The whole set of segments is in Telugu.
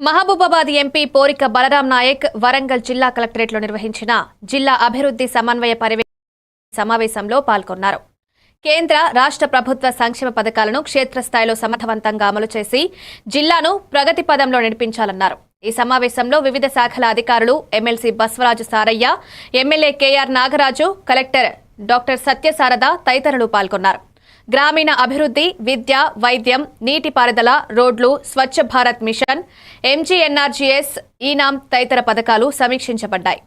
మహబూబాబాద్ ఎంపీ పోరిక బలరాం నాయక్ వరంగల్ జిల్లా కలెక్టరేట్లో నిర్వహించిన జిల్లా అభివృద్ధి సమన్వయ పర్యవేక్షణ సమావేశంలో పాల్గొన్నారు. కేంద్ర రాష్ట్ర ప్రభుత్వ సంక్షేమ పథకాలను క్షేత్రస్థాయిలో సమర్థవంతంగా అమలు చేసి జిల్లాను ప్రగతి పదంలో నడిపించాలన్నారు. ఈ సమావేశంలో వివిధ శాఖల అధికారులు MLC Baswaraju Saraiah MLA KR Nagaraju collector doctor Satyasarada తదితరులు పాల్గొన్నారు. గ్రామీణ అభివృద్ధి విద్య వైద్యం నీటిపారుదల రోడ్లు Swachh Bharat mission MGNREGS eNAM తదితర పథకాలు సమీక్షించబడ్డాయి.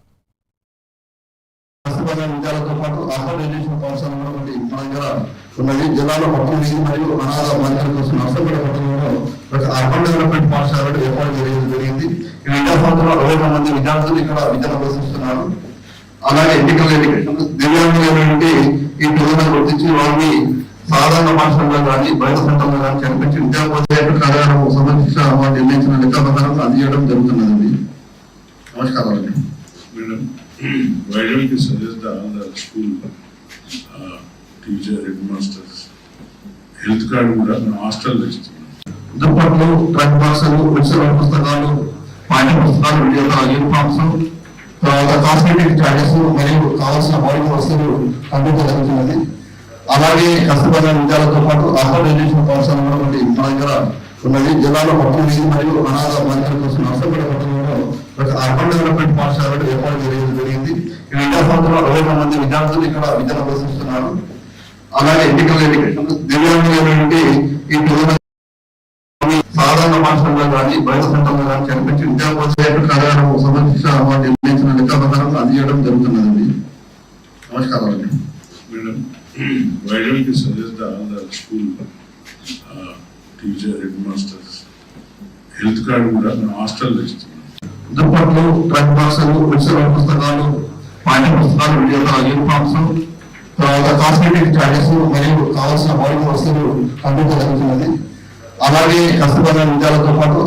ఉన్నది. జిల్లాలో మరియు అనాథ కోసం పట్టణంలో ఒక అర్బన్ డెవలప్మెంట్ ఏర్పాటు చేయడం జరిగింది. ఈ సంవత్సరంలో అరవై మంది విద్యార్థులు ఇక్కడ విద్యను అభ్యసిస్తున్నారు అలాగే ఎన్నికల దివ్యాంగులైనటువంటి ఈ పిల్లలను గుర్తించి వారిని సాధారణ పాఠశాలలో కానీ బయట సెంటర్లో కానీ కనిపించి విద్యాపోతే కార్యాలయం సంబంధించిన వారు నిర్ణయించిన లెక్క ప్రకారం అందజేయడం జరుగుతున్నదండి. నమస్కారం అండి Madam, why don't you suggest the other school uh, teacher, headmasters, health card కూడా మన హాస్టల్లో ఇస్తున్నాం. దుప్పట్లు ట్రంక్ బాక్సులు ఉత్సవ పుస్తకాలు పాఠ్య పుస్తకాలు విడియోల యూనిఫామ్స్ తర్వాత కాస్మెటిక్ చార్జెస్ మరియు కావాల్సిన మౌలిక వస్తువులు అందించడం జరుగుతున్నది అలాగే కష్టపడిన విద్యాలతో పాటు అర్హత ఎడ్యుకేషన్ పాఠశాల ఉన్నటువంటి మన దగ్గర ఉన్నది జిల్లాలో మొత్తం వీధి మరియు అనాథ బాధితుల కోసం నష్టపడే పట్టణంలో అర్బన్ డెవలప్మెంట్ పాఠశాలను ఏర్పాటు చేయడం జరిగింది ఈ విద్యా సంవత్సరంలో అరవై రెండు మంది విద్యార్థులు ఇక్కడ విద్యను ప్రదర్శిస్తున్నారు. అలాగే ఎన్నికల ఎడ్యుకేషన్ దివ్యాంగులైనటువంటి ఈ పిల్లల సాధారణ పాఠశాలలో కానీ బయట సంఘంలో కానీ కనిపించి విద్యాపోతే కార్యాలయం సంబంధించిన నిర్ణయించిన లెక్క ప్రకారం అందజేయడం జరుగుతున్నదండి. నమస్కారం అండి. Madam, why don't you suggest the other school uh, teacher, headmasters, health card కూడా మనం హాస్టల్లో ఇస్తున్నాం. దుప్పట్లు ట్రంక్ బాక్సులు ఉత్సవ పుస్తకాలు పాఠ్య పుస్తకాలు విద్యార్థుల యూనిఫామ్స్ తర్వాత కాస్మెటిక్ చార్జెస్ మరియు కావాల్సిన మౌలిక వస్తువులు అందించడం జరుగుతున్నది అలాగే కష్టపడిన విద్యార్థులతో పాటు